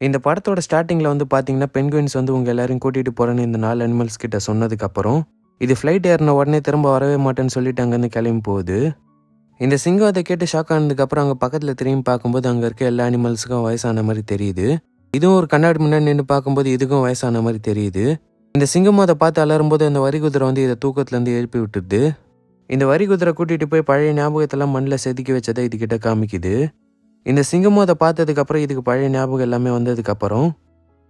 இந்த படத்தோட ஸ்டார்டிங்கில் வந்து பார்த்தீங்கன்னா பென்குயின்ஸ் வந்து உங்கள் எல்லாரையும் கூட்டிகிட்டு போகிறேன்னு இந்த நாலு அனிமல்ஸ் கிட்ட சொன்னதுக்கப்புறம் இது ஃப்ளைட் ஏறின உடனே திரும்ப வரவே மாட்டேன்னு சொல்லிட்டு அங்கேருந்து கிளம்பி போகுது. இந்த சிங்கம் அதை கேட்டு ஷாக் ஆனதுக்கப்புறம் அங்கே பக்கத்தில் திரும்பி பார்க்கும்போது அங்கே இருக்க எல்லா அனிமல்ஸுக்கும் வயசான மாதிரி தெரியுது. இதுவும் ஒரு கண்ணாடி முன்னாடி நின்று பார்க்கும்போது இதுக்கும் வயசான மாதிரி தெரியுது. இந்த சிங்கம் அதை பார்த்து அலறும்போது அந்த வரி குதிரை வந்து இதை தூக்கத்துலேருந்து எழுப்பி விட்டுடுது. இந்த வரி குதிரை கூட்டிகிட்டு போய் பழைய ஞாபகத்தெல்லாம் மண்ணில் செதுக்கி வச்சதை இதுகிட்ட காமிக்குது. இந்த சிங்கமும் அதை பார்த்ததுக்கப்புறம் இதுக்கு பழைய ஞாபகம் எல்லாமே வந்ததுக்கப்புறம்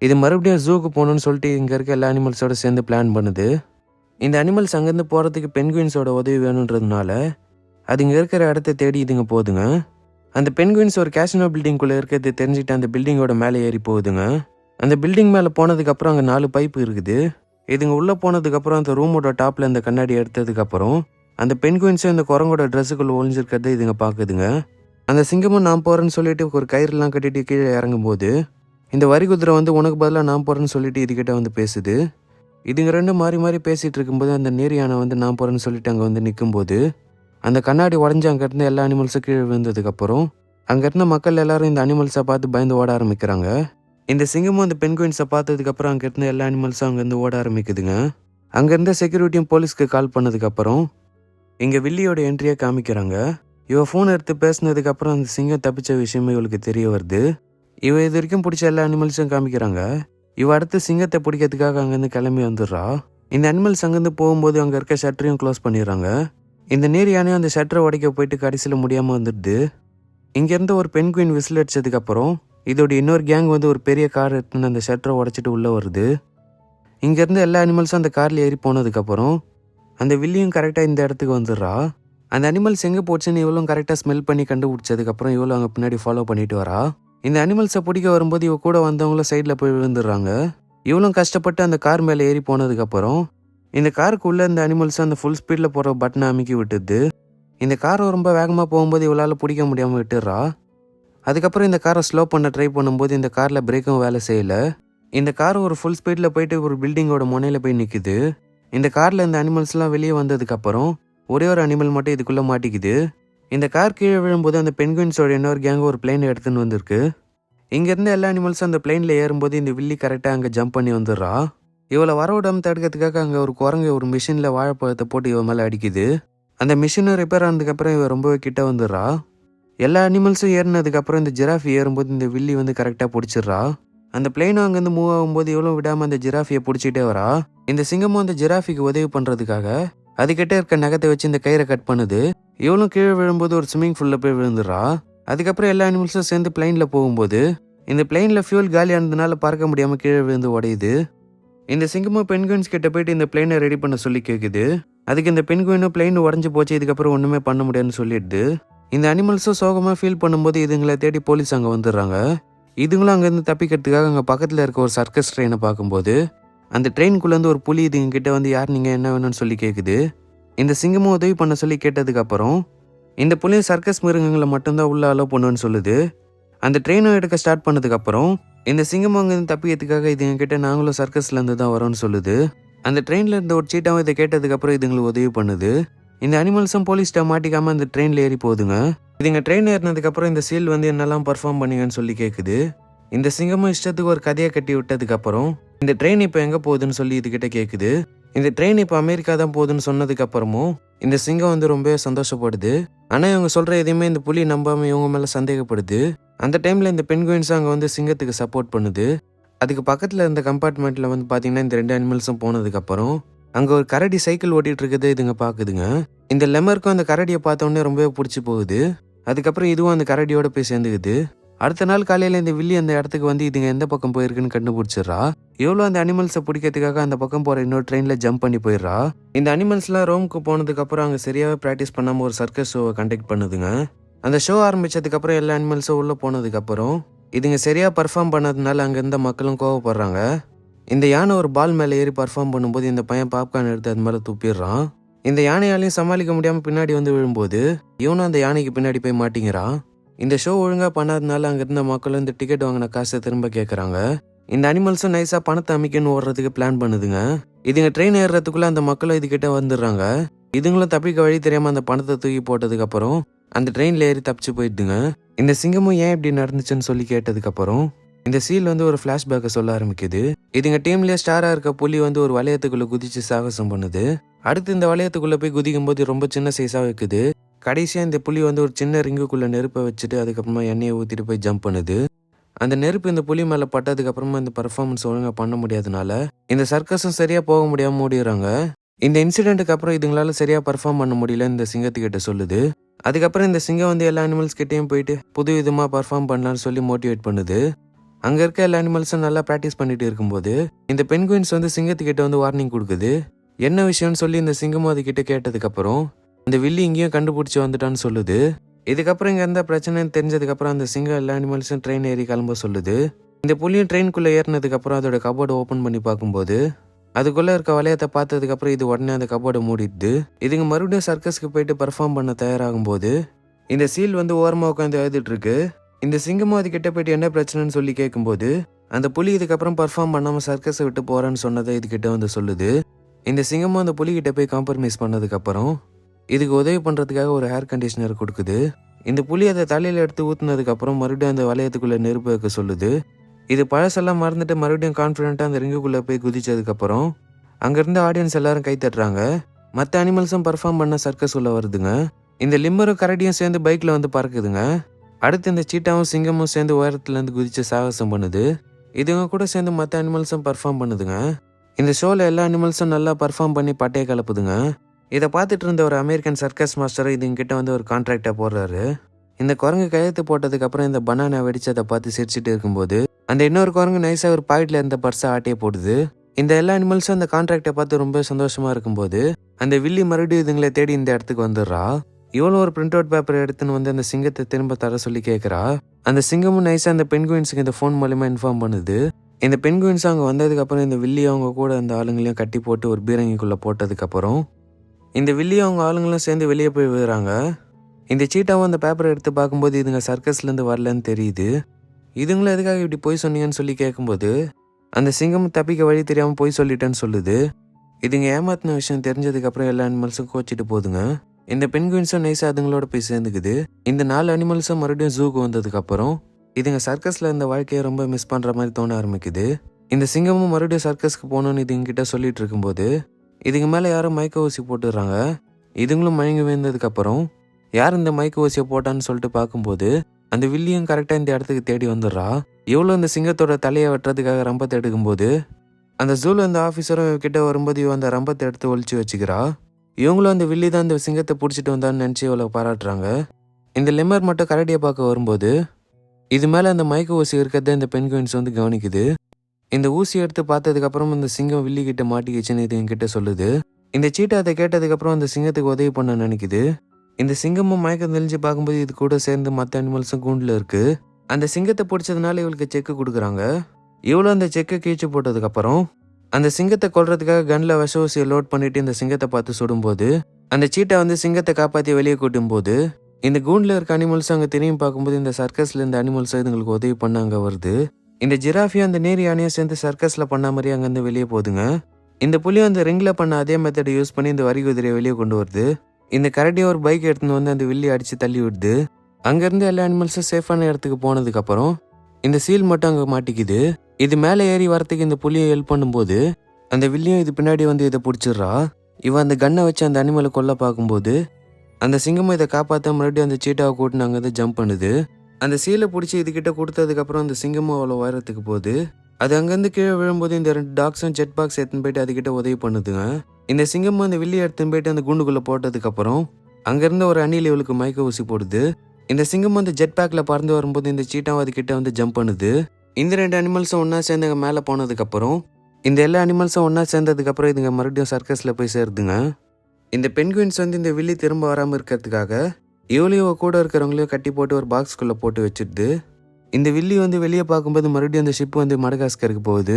இது மறுபடியும் ஜூக்கு போகணும்னு சொல்லிட்டு இங்கே இருக்க எல்லா அனிமல்ஸோட சேர்ந்து பிளான் பண்ணுது. இந்த அனிமல்ஸ் அங்கேருந்து போகிறதுக்கு பென்குயின்ஸோட உதவி வேணுன்றதுனால அது இங்கே இருக்கிற இடத்த தேடி இதுங்க போகுதுங்க. அந்த பென்குயின்ஸ் ஒரு கேஷனோ பில்டிங்குள்ளே இருக்கிறது தெரிஞ்சுட்டு அந்த பில்டிங்கோட மேலே ஏறி போகுதுங்க. அந்த பில்டிங் மேலே போனதுக்கப்புறம் அங்கே நாலு பைப்பு இருக்குது. இதுங்க உள்ளே போனதுக்கப்புறம் அந்த ரூமோட டாப்பில் இந்த கண்ணாடி எடுத்ததுக்கப்புறம் அந்த பென்குயின்ஸும் இந்த குரங்கோட ட்ரெஸ்ஸுக்குள்ளே ஒளிஞ்சிருக்கிறத இதுங்க பார்க்குதுங்க. அந்த சிங்கமும் நான் போகிறேன்னு சொல்லிட்டு ஒரு கயிறுலாம் கட்டிட்டு கீழே இறங்கும்போது இந்த வரி குதிரை வந்து உனக்கு பதிலாக நான் போகிறேன்னு சொல்லிட்டு இதுகிட்ட வந்து பேசுது. இதுங்க ரெண்டும் மாறி மாறி பேசிகிட்டு இருக்கும்போது அந்த நேரி யானை வந்து நான் போகிறேன்னு சொல்லிட்டு அங்கே வந்து நிற்கும்போது அந்த கண்ணாடி உடஞ்சி அங்கேருந்து எல்லா அனிமல்ஸும் கீழே விழுந்ததுக்கப்புறம் அங்கே இருந்த மக்கள் எல்லாரும் இந்த அனிமல்ஸை பார்த்து பயந்து ஓட ஆரம்பிக்கிறாங்க. இந்த சிங்கமும் அந்த பென்குயின்ஸை பார்த்ததுக்கப்புறம் அங்கே இருந்த எல்லா அனிமல்ஸும் அங்கேருந்து ஓட ஆரம்பிக்குதுங்க. அங்கே இருந்த செக்யூரிட்டியும் போலீஸ்க்கு கால் பண்ணதுக்கப்புறம் இங்கே வில்லியோட என்ட்ரியை காமிக்கிறாங்க. இவ ஃபோன் எடுத்து பேசினதுக்கப்புறம் அந்த சிங்கம் தப்பிச்ச விஷயமே இவளுக்கு தெரிய வருது. இவ இது வரைக்கும் பிடிச்ச எல்லா அனிமல்ஸும் காமிக்கிறாங்க. இவ அடுத்து சிங்கத்தை பிடிக்கிறதுக்காக அங்கேருந்து கிளம்பி வந்துடுறா. இந்த அனிமல்ஸ் அங்கேருந்து போகும்போது அங்கே இருக்க ஷட்டரையும் க்ளோஸ் பண்ணிடுறாங்க. இந்த நீர் யானையும் அந்த ஷட்டரை உடைக்க போயிட்டு கடைசியில் முடியாமல் வந்துடுது. இங்கேருந்து ஒரு பெண் குயின் விசில் அடித்ததுக்கப்புறம் இதோட இன்னொரு கேங் வந்து ஒரு பெரிய கார் எடுத்துன்னு அந்த ஷட்டரை உடைச்சிட்டு உள்ளே வருது. இங்கேருந்து எல்லா அனிமல்ஸும் அந்த காரில் ஏறி போனதுக்கப்புறம் அந்த வில்லியும் கரெக்டாக இந்த இடத்துக்கு வந்துடுறா. அந்த அனிமல்ஸ் எங்கே போச்சுன்னு இவளும் கரெக்டாக ஸ்மெல் பண்ணி கண்டுபிடிச்சதுக்கப்புறம் இவளும் அங்கே பின்னாடி ஃபாலோ பண்ணிட்டு வரா. இந்த அனிமல்ஸை பிடிக்க வரும்போது இவ கூட வந்தவங்களும் சைடில் போய் விழுந்துடுறாங்க. இவளும் கஷ்டப்பட்டு அந்த கார் மேலே ஏறி போனதுக்கப்புறம் இந்த காருக்குள்ளே இந்த அனிமல்ஸ் அந்த ஃபுல் ஸ்பீடில் போகிற பட்டனை அமுக்கி விட்டுது. இந்த காரை ரொம்ப வேகமாக போகும்போது இவளால் பிடிக்க முடியாமல் விட்டுடுறா. அதுக்கப்புறம் இந்த காரை ஸ்லோ பண்ண ட்ரை பண்ணும்போது இந்த காரில் பிரேக்கும் வேலை செய்யலை. இந்த கார் ஒரு ஃபுல் ஸ்பீடில் போயிட்டு ஒரு பில்டிங்கோட முனையில் போய் நிற்குது இந்த காரில் இந்த அனிமல்ஸ்லாம் வெளியே வந்ததுக்கப்புறம் ஒரே ஒரு அனிமல் மட்டும் இதுக்குள்ளே மாட்டிக்குது. இந்த கார் கீழே விழும்போது அந்த பென்குயின்ஸோட இன்னொரு கேங் ஒரு பிளேன் எடுத்துன்னு வந்திருக்கு. இங்கேருந்து எல்லா அனிமல்ஸும் அந்த பிளேனில் ஏறும்போது இந்த வில்லி கரெக்டாக அங்கே ஜம்ப் பண்ணி வந்துடுறா. இவளை வர விடாமல் தடுக்கிறதுக்காக அங்கே ஒரு குரங்கு ஒரு மிஷினில் வாழைப்பழத்தை போட்டு இவன் மேலே அடிக்குது. அந்த மிஷினும் ரிப்பேர் ஆனதுக்கப்புறம் இவன் ரொம்பவே கிட்ட வந்துடுறா. எல்லா அனிமல்ஸும் ஏறினதுக்கப்புறம் இந்த ஜிராஃபி ஏறும்போது இந்த வில்லி வந்து கரெக்டாக பிடிச்சிடுறா. அந்த பிளேனும் அங்கேருந்து மூவ் ஆகும்போது இவ்வளோ விடாமல் அந்த ஜிராஃபியை பிடிச்சிட்டே வரா. இந்த சிங்கமும் அந்த ஜிராஃபிக்கு உதவி பண்ணுறதுக்காக அதுக்கிட்ட இருக்க நகத்தை வச்சு இந்த கயிறை கட் பண்ணுது. இவளும் கீழே விழும்போது ஒரு ஸ்விம்மிங் ஃபுல்லில் போய் விழுந்துடுறா. அதுக்கப்புறம் எல்லா அனிமல்ஸும் சேர்ந்து பிளைனில் போகும்போது இந்த பிளைனில் ஃபியூல் காலியானதுனால பறக்க முடியாமல் கீழே விழுந்து உடையுது இந்த சிங்கமும் பெண்குயின்ஸ் கிட்ட போயிட்டு இந்த பிளைனை ரெடி பண்ண சொல்லி கேட்குது அதுக்கு இந்த பெண்குயினும் பிளைன் உடஞ்சி போச்சு இதுக்கப்புறம் ஒன்றுமே பண்ண முடியாதுன்னு சொல்லிடுது. இந்த அனிமல்ஸும் சோகமாக ஃபீல் பண்ணும்போது இதுங்களை தேடி போலீஸ் அங்கே வந்துடுறாங்க. இதுங்களும் அங்கேருந்து தப்பிக்கிறதுக்காக அங்கே பக்கத்தில் இருக்க ஒரு சர்க்கஸ் ட்ரெயினை பார்க்கும்போது அந்த ட்ரெயின்குள்ளேருந்து ஒரு புலி இதுங்க கிட்ட வந்து யார் நீங்கள் என்ன வேணும்னு சொல்லி கேட்குது இந்த சிங்கமும் உதவி பண்ண சொல்லி கேட்டதுக்கப்புறம் இந்த புலி சர்க்கஸ் மிருகங்களை மட்டும்தான் உள்ள அலோவ் பண்ணுன்னு சொல்லுது. அந்த ட்ரெயினும் எடுக்க ஸ்டார்ட் பண்ணதுக்கப்புறம் இந்த சிங்கமும் அங்கேருந்து தப்பிக்கிறதுக்காக இது கிட்ட நாங்களும் சர்க்கஸ்லேருந்து தான் வரோம்னு சொல்லுது. அந்த ட்ரெயினில் இருந்த ஒரு சீட்டாவும் இதை கேட்டதுக்கப்புறம் இதுங்களுக்கு உதவி பண்ணுது. இந்த அனிமல்ஸும் போலீஸ்கிட்ட மாட்டிக்காமல் அந்த ட்ரெயினில் ஏறி போகுதுங்க இதுங்க ட்ரெயின் ஏறினதுக்கப்புறம் இந்த சீல் வந்து என்னெல்லாம் பர்ஃபார்ம் பண்ணுங்கன்னு சொல்லி கேட்குது இந்த சிங்கமும் இஷ்டத்துக்கு ஒரு கதையை கட்டி விட்டதுக்கப்புறம் இந்த ட்ரெயின் இப்போ எங்கே போகுதுன்னு சொல்லி இதுகிட்ட கேட்குது இந்த ட்ரெயின் இப்போ அமெரிக்கா தான் போகுதுன்னு சொன்னதுக்கு அப்புறமும் இந்த சிங்கம் வந்து ரொம்பவே சந்தோஷப்படுது. ஆனால் இவங்க சொல்கிற எதையுமே இந்த புலி நம்பாமல் இவங்க மேலே சந்தேகப்படுது. அந்த டைமில் இந்த பெண்குயின்ஸ் அங்கே வந்து சிங்கத்துக்கு சப்போர்ட் பண்ணுது. அதுக்கு பக்கத்தில் இருந்த கம்பார்ட்மெண்ட்டில் வந்து பார்த்தீங்கன்னா இந்த ரெண்டு அனிமல்ஸும் போனதுக்கப்புறம் அங்கே ஒரு கரடி சைக்கிள் ஓட்டிகிட்டு இருக்கதை இதுங்க பார்க்குதுங்க இந்த லெமருக்கும் அந்த கரடியை பார்த்தோன்னே ரொம்பவே பிடிச்சி போகுது. அதுக்கப்புறம் இதுவும் அந்த கரடியோட போய் சேர்ந்துக்குது. அடுத்த நாள் காலையில் இந்த வில்லி அந்த இடத்துக்கு வந்து இதுங்க எந்த பக்கம் போயிருக்குன்னு கண்டுபிடிச்சிடுறா? எவ்வளோ அந்த அனிமல்ஸை பிடிக்கிறதுக்காக அந்த பக்கம் போகிற இன்னொரு ட்ரெயினில் ஜம்ப் பண்ணி போயிடுறா? இந்த அனிமல்ஸ்லாம் ரோமுக்கு போனதுக்கப்புறம் அங்கே சரியாகவே ப்ராக்டிஸ் பண்ணாமல் ஒரு சர்க்கஸ் ஷோவை கண்டக்ட் பண்ணுதுங்க. அந்த ஷோ ஆரம்பிச்சதுக்கப்புறம் எல்லா அனிமல்ஸும் உள்ளே போனதுக்கப்புறம் இதுங்க சரியாக பர்ஃபார்ம் பண்ணதுனால அங்கே இருந்த மக்களும் கோவப்படுறாங்க. இந்த யானை ஒரு பால் மேலே ஏறி பர்ஃபார்ம் பண்ணும்போது இந்த பையன் பாப்கார்ன் எடுத்து அது மேலே துப்பிடுறான். இந்த யானையாலையும் சமாளிக்க முடியாமல் பின்னாடி வந்து விழும்போது இவனும் அந்த யானைக்கு பின்னாடி போய் மாட்டிங்கிறான். இந்த ஷோ ஒழுங்காக பண்ணாதனால அங்கே இருந்த மக்களும் இந்த டிக்கெட் வாங்கின காசை திரும்ப கேட்குறாங்க இந்த அனிமல்ஸும் நைஸாக பணத்தை அமைக்கன்னு ஓடுறதுக்கு பிளான் பண்ணுதுங்க. இதுங்க ட்ரெயின் ஏறுறதுக்குள்ள அந்த மக்களும் இதுகிட்ட வந்துடுறாங்க. இதுங்களும் தப்பிக்க வழி தெரியாமல் அந்த பணத்தை தூக்கி போட்டதுக்கப்புறம் அந்த ட்ரெயினில் ஏறி தப்பிச்சு போயிடுதுங்க. இந்த சிங்கமும் ஏன் இப்படி நடந்துச்சுன்னு சொல்லி கேட்டதுக்கப்புறம் இந்த சீல் வந்து ஒரு ஃப்ளாஷ்பேக்கை சொல்ல ஆரம்பிக்குது. இதுங்க டீம்லேயே ஸ்டாராக இருக்க புலி வந்து ஒரு வளையத்துக்குள்ளே குதிச்சு சாகசம் பண்ணுது. அடுத்து இந்த வளையத்துக்குள்ளே போய் குதிக்கும் போது ரொம்ப சின்ன சைஸாக வைக்குது. கடைசியாக இந்த புலி வந்து ஒரு சின்ன ரிங்குக்குள்ளே நெருப்பை வச்சுட்டு அதுக்கப்புறமா எண்ணெயை ஊற்றிட்டு போய் ஜம்ப் பண்ணுது. அந்த நெருப்பு இந்த புலி மேலே பட்டதுக்கப்புறமா இந்த பர்ஃபார்மன்ஸ் ஒழுங்காக பண்ண முடியாதனால இந்த சர்க்கஸும் சரியாக போக முடியாமல் மூடிடுறாங்க. இந்த இன்சிடென்ட்டுக்கு அப்புறம் இதுங்களால சரியாக பர்ஃபார்ம் பண்ண முடியல இந்த சிங்கத்துக்கிட்ட சொல்லுது. அதுக்கப்புறம் இந்த சிங்கம் வந்து எல்லா அனிமல்ஸ் கிட்டேயும் போயிட்டு புது விதமாக பர்ஃபார்ம் பண்ணலாம்னு சொல்லி மோட்டிவேட் பண்ணுது. அங்க இருக்க எல்லா அனிமல்ஸும் நல்லா ப்ராக்டிஸ் பண்ணிட்டு இருக்கும்போது இந்த பென்குயின்ஸ் வந்து சிங்கத்துக்கிட்ட வந்து வார்னிங் கொடுக்குது. என்ன விஷயம்னு சொல்லி இந்த சிங்கமும் அதுகிட்ட கேட்டதுக்கு அந்த இந்த வில்லி இங்கேயும் கண்டுபிடிச்சி வந்துட்டான்னு சொல்லுது. இதுக்கப்புறம் இங்கே எந்த பிரச்சனைன்னு தெரிஞ்சதுக்கப்புறம் அந்த சிங்கம் எல்லா அனிமல்ஸும் ட்ரெயின் ஏறி கிளம்ப சொல்லுது. இந்த புலியும் ட்ரெயின்குள்ளே ஏறினதுக்கப்புறம் அதோட கபோர்டை ஓப்பன் பண்ணி பார்க்கும்போது அதுக்குள்ளே இருக்க வளையத்தை பார்த்ததுக்கப்புறம் இது உடனே அந்த கபோர்டை மூடிடுது. இதுங்க மறுபடியும் சர்க்கஸ்க்கு போயிட்டு பர்ஃபார்ம் பண்ண தயாராகும் போது இந்த சீல் வந்து ஓரமாக உட்காந்து எழுதிட்டு இருக்கு. இந்த சிங்கமும் அது கிட்ட போயிட்டு என்ன பிரச்சனைன்னு சொல்லி கேட்கும்போது அந்த புலி இதுக்கப்புறம் பர்ஃபார்ம் பண்ணாமல் சர்க்கஸை விட்டு போகிறேன்னு சொன்னதை இதுக்கிட்ட வந்து சொல்லுது. இந்த சிங்கமும் அந்த புலிகிட்ட போய் காம்ப்ரமைஸ் பண்ணதுக்கப்புறம் இதுக்கு உதவி பண்ணுறதுக்காக ஒரு ஏர் கண்டிஷனர் கொடுக்குது. இந்த புளி அதை தலையில் எடுத்து ஊற்றுனதுக்கப்புறம் மறுபடியும் அந்த வளையத்துக்குள்ளே நெருப்பு வைக்க சொல்லுது. இது பழசெல்லாம் மறந்துட்டு மறுபடியும் கான்ஃபிடென்ட்டாக அந்த ரிங்குக்குள்ளே போய் குதிச்சதுக்கப்புறம் அங்கேருந்து ஆடியன்ஸ் எல்லாரும் கை தட்டுறாங்க. மற்ற அனிமல்ஸும் பர்ஃபார்ம் பண்ண சர்க்கஸ் உள்ள வருதுங்க. இந்த லிம்மரும் கரடியும் சேர்ந்து பைக்கில் வந்து பறக்குதுங்க. அடுத்து இந்த சீட்டாவும் சிங்கமும் சேர்ந்து உயரத்துலேருந்து குதித்து குதிச்சு சாகசம் பண்ணுது. இதுங்க கூட சேர்ந்து மற்ற அனிமல்ஸும் பர்ஃபார்ம் பண்ணுதுங்க. இந்த ஷோவில் எல்லா அனிமல்ஸும் நல்லா பர்ஃபார்ம் பண்ணி பட்டையை கலப்புதுங்க. இதை பார்த்துட்டு இருந்த ஒரு அமெரிக்கன் சர்க்கஸ் மாஸ்டர் இதுங்கிட்ட வந்து ஒரு கான்ட்ராக்டை போடுறாரு. இந்த குரங்கு கையெழுத்து போட்டதுக்கப்புறம் இந்த பனானா வெடிச்சதை பார்த்து சிரிச்சிட்டு இருக்கும்போது அந்த இன்னொரு குரங்கு நைஸாக ஒரு பாக்கெட்டில் இருந்த பர்ஸை ஆட்டியே போடுது. இந்த எல்லா அனிமல்ஸும் அந்த கான்ட்ராக்டை பார்த்து ரொம்ப சந்தோஷமாக இருக்கும்போது அந்த வில்லி மறுபடியும் இதுங்களை தேடி இந்த இடத்துக்கு வந்துடுறா. இவ்வளோ ஒரு பிரிண்ட் அவுட் பேப்பர் எடுத்துன்னு வந்து அந்த சிங்கத்தை திரும்ப தர சொல்லி கேட்குறா அந்த சிங்கமும் நைஸாக அந்த பெண்குயின்ஸுக்கு இந்த ஃபோன் மூலயமா இன்ஃபார்ம் பண்ணுது. இந்த பெண்குயின்ஸ் அவங்க வந்ததுக்கப்புறம் இந்த வில்லி அவங்க கூட அந்த ஆளுங்களையும் கட்டி போட்டு ஒரு பீரங்கிக்குள்ளே போட்டதுக்கப்புறம் இந்த வில்லியும் அவங்க ஆளுங்களும் சேர்ந்து வெளியே போய் விழுறாங்க. இந்த சீட்டாவும் அந்த பேப்பரை எடுத்து பார்க்கும்போது இதுங்க சர்க்கஸ்லேருந்து வரலன்னு தெரியுது. இதுங்களும் எதுக்காக இப்படி போய் சொன்னீங்கன்னு சொல்லி கேட்கும்போது அந்த சிங்கம் தப்பிக்க வழி தெரியாமல் போய் சொல்லிட்டேன்னு சொல்லுது. இதுங்க ஏமாத்தின விஷயம் தெரிஞ்சதுக்கப்புறம் எல்லா அனிமல்ஸும் கோச்சிட்டு போகுதுங்க இந்த பெண்குயின்ஸும் நைஸாக அதுங்களோட போய் சேர்ந்துக்குது. இந்த நாலு அனிமல்ஸும் மறுபடியும் ஜூக்கு வந்ததுக்கப்புறம் இதுங்க சர்க்கஸில் இந்த வாழ்க்கையை ரொம்ப மிஸ் பண்ணுற மாதிரி தோண ஆரம்பிக்குது. இந்த சிங்கமும் மறுபடியும் சர்க்கஸ்க்கு போகணும்னு இதுங்கிட்ட சொல்லிட்டு இருக்கும்போது இதுக்கு மேலே யாரும் மயக்க ஊசி போட்டுடுறாங்க. இதுங்களும் மயங்கி விழுந்ததுக்கு அப்புறம் யார் இந்த மயக்க ஊசியை போட்டான்னு சொல்லிட்டு பார்க்கும்போது அந்த வில்லியும் கரெக்டாக இந்த இடத்துக்கு தேடி வந்துடுறா. இவ்வளோ இந்த சிங்கத்தோட தலையை வெட்டுறதுக்காக ரம்பத்தை எடுக்கும்போது அந்த ஜூல அந்த ஆஃபீஸரும் கிட்ட வரும்போது இவன் அந்த ரம்பத்தை எடுத்து ஒழிச்சு வச்சுக்கிறா. இவங்களும் அந்த வில்லி தான் இந்த சிங்கத்தை பிடிச்சிட்டு வந்தான்னு நினச்சி இவளை பாராட்டுறாங்க. இந்த லெமர் மட்டும் கரடியை பார்க்க வரும்போது இது மேலே அந்த மயக்க ஊசி இருக்கிறத இந்த பென்குயின்ஸ் வந்து கவனிக்குது. இந்த ஊசி எடுத்து பார்த்ததுக்கப்புறம் இந்த சிங்கம் வில்லி கிட்ட மாட்டிக்கிச்சுன்னு இது என்கிட்ட சொல்லுது. இந்த சீட்டை அதை கேட்டதுக்கப்புறம் அந்த சிங்கத்துக்கு உதவி பண்ண நினைக்குது. இந்த சிங்கமும் மயக்கம் தெளிஞ்சு பார்க்கும்போது இது கூட சேர்ந்து மற்ற அனிமல்ஸும் கூண்டில் இருக்கு. அந்த சிங்கத்தை பிடிச்சதுனால இவளுக்கு செக்கு கொடுக்குறாங்க. இவ்வளோ அந்த செக்கை கீழ்ச்சி போட்டதுக்கப்புறம் அந்த சிங்கத்தை கொல்றதுக்காக கன்ல விஷ ஊசியை லோட் பண்ணிட்டு இந்த சிங்கத்தை பார்த்து சுடும்போது அந்த சீட்டை வந்து சிங்கத்தை காப்பாற்றி வெளியே கூட்டும் போது இந்த கூண்டில் இருக்க அனிமல்ஸ் அங்கே திரும்பி பார்க்கும்போது இந்த சர்க்கஸ்ல இந்த அனிமல்ஸ் இதுங்களுக்கு உதவி பண்ண அங்கே வருது. இந்த ஜிராஃபியும் அந்த நேர் யானையும் சேர்ந்து சர்க்கஸில் பண்ண மாதிரி அங்கேருந்து வெளியே போகுதுங்க. இந்த புலியும் அந்த ரிங்கில் பண்ண அதே மெத்தடை யூஸ் பண்ணி இந்த வரி குதிரையை வெளியே கொண்டு வருது. இந்த கரடியை ஒரு பைக் எடுத்துன்னு வந்து அந்த வில்லி அடித்து தள்ளி விடுது. அங்கேருந்து எல்லா அனிமல்ஸும் சேஃபான இடத்துக்கு போனதுக்கப்புறம் இந்த சீல் மட்டும் அங்கே மாட்டிக்குது. இது மேலே ஏறி வரத்துக்கு இந்த புலியை ஹெல்ப் பண்ணும்போது அந்த வில்லியும் இது பின்னாடி வந்து இதை பிடிச்சிடுறா. இவன் அந்த கன்னை வச்சு அந்த அனிமலை கொல்ல பார்க்கும்போது அந்த சிங்கமும் இதை காப்பாற்ற மறுபடியும் அந்த சீட்டாவை கூட்டினு அங்கே ஜம்ப் பண்ணுது. அந்த சீலை பிடிச்சி இதுகிட்ட கொடுத்ததுக்கப்புறம் அந்த சிங்கமும் அவ்வளோ உயரத்துக்கு போகுது. அது அங்கேருந்து கீழே விழும்போது இந்த ரெண்டு டாக்ஸும் ஜெட் பாக்ஸ் எடுத்துன்னு போயிட்டு அதுகிட்ட உதவி பண்ணுதுங்க. இந்த சிங்கமும் அந்த வில்லி எடுத்துன்னு போயிட்டு அந்த குண்டுக்குள்ளே போட்டதுக்கப்புறம் அங்கேருந்து ஒரு அணில் இவளுக்கு மயக்க ஊசி போடுது. இந்த சிங்கம் வந்து ஜெட் பேக்கில் பறந்து வரும்போது இந்த சீட்டாவும் அதுக்கிட்ட வந்து ஜம்ப் பண்ணுது. இந்த ரெண்டு அனிமல்ஸும் ஒன்றா சேர்ந்து அங்கே மேலே போனதுக்கப்புறம் இந்த எல்லா அனிமல்ஸும் ஒன்றா சேர்ந்ததுக்கப்புறம் இதுங்க மறுபடியும் சர்க்கஸில் போய் சேருதுங்க. இந்த பென்குயின்ஸ் வந்து இந்த வில்லி திரும்ப வராமல் இருக்கிறதுக்காக இவளையும் கூட இருக்கிறவங்களையும் கட்டி போட்டு ஒரு பாக்ஸ்குள்ளே போட்டு வச்சிருது இந்த வில்லி வந்து வெளியே பார்க்கும்போது மறுபடியும் அந்த ஷிப் வந்து மடகாஸ்கருக்கு போகுது.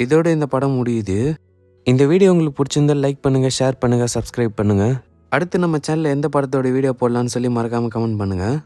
இதோட இந்த படம் முடியுது. இந்த வீடியோ உங்களுக்கு பிடிச்சிருந்தா லைக் பண்ணுங்கள் ஷேர் பண்ணுங்கள் சப்ஸ்கிரைப் பண்ணுங்கள் அடுத்து நம்ம சேனலில் எந்த படத்தோட வீடியோ போடலான்னு சொல்லி மறக்காமல் கமெண்ட் பண்ணுங்கள்